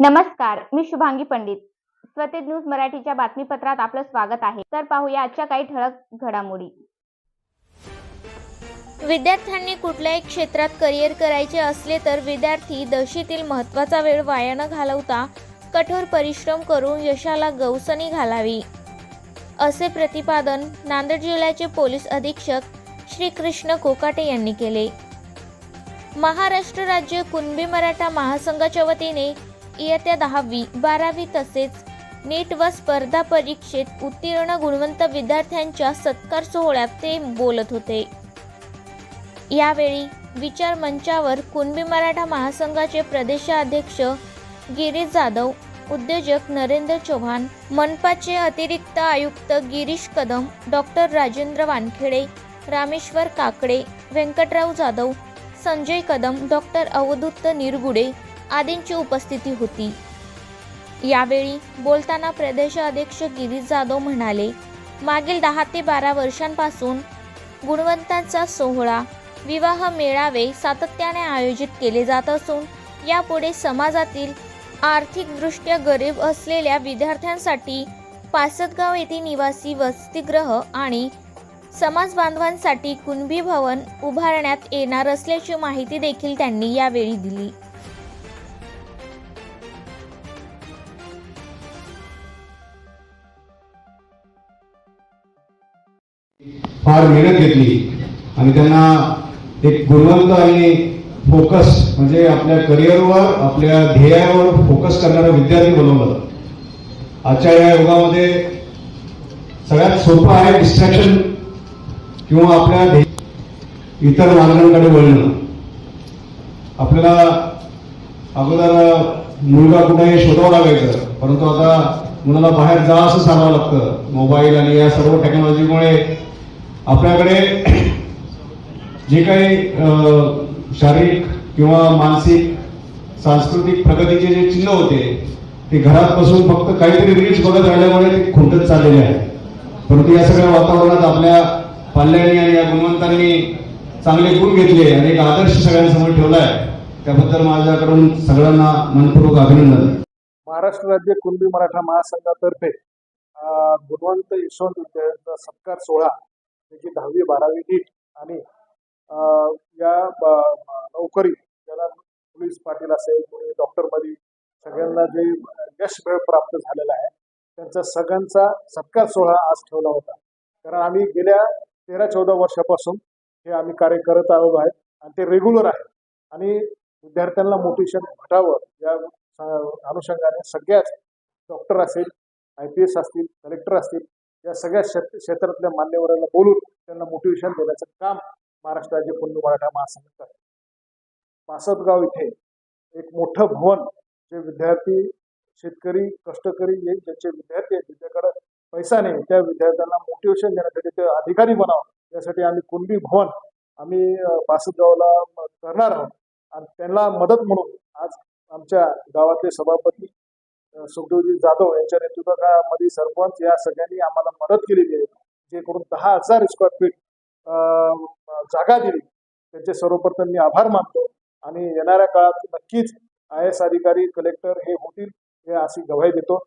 नमस्कार मी शुभांगी पंडित. स्वतेज न्यूज मराठीच्या बातमीपत्रात आपलं स्वागत आहे. तर पाहूया आजच्या काही ठळक घडामोडी. विद्यार्थ्यांनी कुठल्याही क्षेत्रात करिअर करायचे असले तर विद्यार्थी दशीतील महत्त्वाचा वेळ वाया न घालवता कठोर परिश्रम करून यशाला गवसणी घालावी. असे प्रतिपादन नांदेड जिल्ह्याचे पोलीस अधीक्षक श्रीकृष्ण कोकाटे यांनी केले. महाराष्ट्र राज्य कुणबी मराठा महासंघाच्या वतीने इयत्ता दहावी बारावी तसेच नीट व स्पर्धा परीक्षेत उत्तीर्ण गुणवंत विद्यार्थ्यांच्या सत्कार सोहळ्यात ते बोलत होते. यावेळी विचार मंचावर कुणबी मराठा महासंघाचे प्रदेशाध्यक्ष गिरीश जाधव उद्योजक नरेंद्र चव्हाण मनपाचे अतिरिक्त आयुक्त गिरीश कदम डॉक्टर राजेंद्र वानखेडे रामेश्वर काकडे व्यंकटराव जाधव संजय कदम डॉक्टर अवधूत निरगुडे आदींची उपस्थिती होती. यावेळी बोलताना प्रदेशाध्यक्ष गिरीश जाधव म्हणाले मागील दहा ते बारा वर्षांपासून गुणवंतांचा सोहळा विवाह मेळावे सातत्याने आयोजित केले जात असून यापुढे समाजातील आर्थिकदृष्ट्या गरीब असलेल्या विद्यार्थ्यांसाठी पासदगाव येथे निवासी वसतिगृह आणि समाज बांधवांसाठी कुणबी भवन उभारण्यात येणार असल्याची माहिती देखील त्यांनी यावेळी दिली. फार मेहनत घेतली. आणि त्यांना एक गुणवंत आणि फोकस म्हणजे आपल्या करिअरवर आपल्या ध्येयावर फोकस करणारा विद्यार्थी बनवलं. आजच्या या युगामध्ये सगळ्यात सोपं आहे डिस्ट्रॅक्शन किंवा आपल्या इतर मार्गांकडे वळणं. आपल्याला अगोदर मुलगा कुठे शोधावं लागायचं परंतु आता मुलाला बाहेर जा असं सांगावं लागतं. मोबाईल आणि या सर्व टेक्नॉलॉजीमुळे आपल्याकडे जे काही शारीरिक किंवा मानसिक सांस्कृतिक प्रगतीचे जे चिन्ह होते ते घरात बसून फक्त काहीतरी रील्स बघत राहिल्यामुळे ते खुंटत चाललेले आहे परंतु या सगळ्या वातावरणात आपल्या पाल्यांनी आणि या गुणवंतांनी चांगले गुण घेतले आणि एक आदर्श सगळ्यांसमोर ठेवला आहे त्याबद्दल माझ्याकडून सगळ्यांना मनपूर्वक अभिनंदन. महाराष्ट्र राज्य कुणबी मराठा महासंघातर्फे गुणवंत यशवंत सत्कार सोहळा त्याची दहावी बारावी नीट आणि या ब- नोकरी ज्याला पोलीस पाटील असेल कोणी डॉक्टरमध्ये सगळ्यांना जे यश मिळ प्राप्त झालेलं आहे त्यांचा सगळ्यांचा सत्कार सोहळा आज ठेवला होता. कारण आम्ही गेल्या तेरा चौदा वर्षापासून हे आम्ही कार्य करत आलो आहे आणि ते रेग्युलर आहे. आणि विद्यार्थ्यांना मोटिवेशन भेटावं या अनुषंगाने सगळ्याच डॉक्टर असेल आय पी एस असतील कलेक्टर असतील या सगळ्या क्षेत्र क्षेत्रातल्या मान्यवरांना बोलून त्यांना मोटिवेशन देण्याचं काम महाराष्ट्र राज्य कुणबी मराठा महासंघ करतो पासदगाव इथे एक मोठं भवन जे विद्यार्थी शेतकरी कष्टकरी हे ज्यांचे विद्यार्थी आहेत ज्यांच्याकडे पैसा नाही त्या विद्यार्थ्यांना मोटिवेशन देण्यासाठी ते अधिकारी बनावं. यासाठी आम्ही कुणबी भवन आम्ही पासदगावला करणार आहोत. आणि त्यांना मदत म्हणून आज आमच्या गावातले सभापती सुखदेवजी जाधव यांच्या नेतृत्वामध्ये सरपंच या सगळ्यांनी आम्हाला मदत केलेली आहे. जे करून दहा हजार स्क्वेअर फीट जागा दिली. त्यांचे सर्वप्रथम मी आभार मानतो. आणि येणाऱ्या काळात नक्कीच आय एस अधिकारी कलेक्टर हे होतील हे अशी गवाही देतो.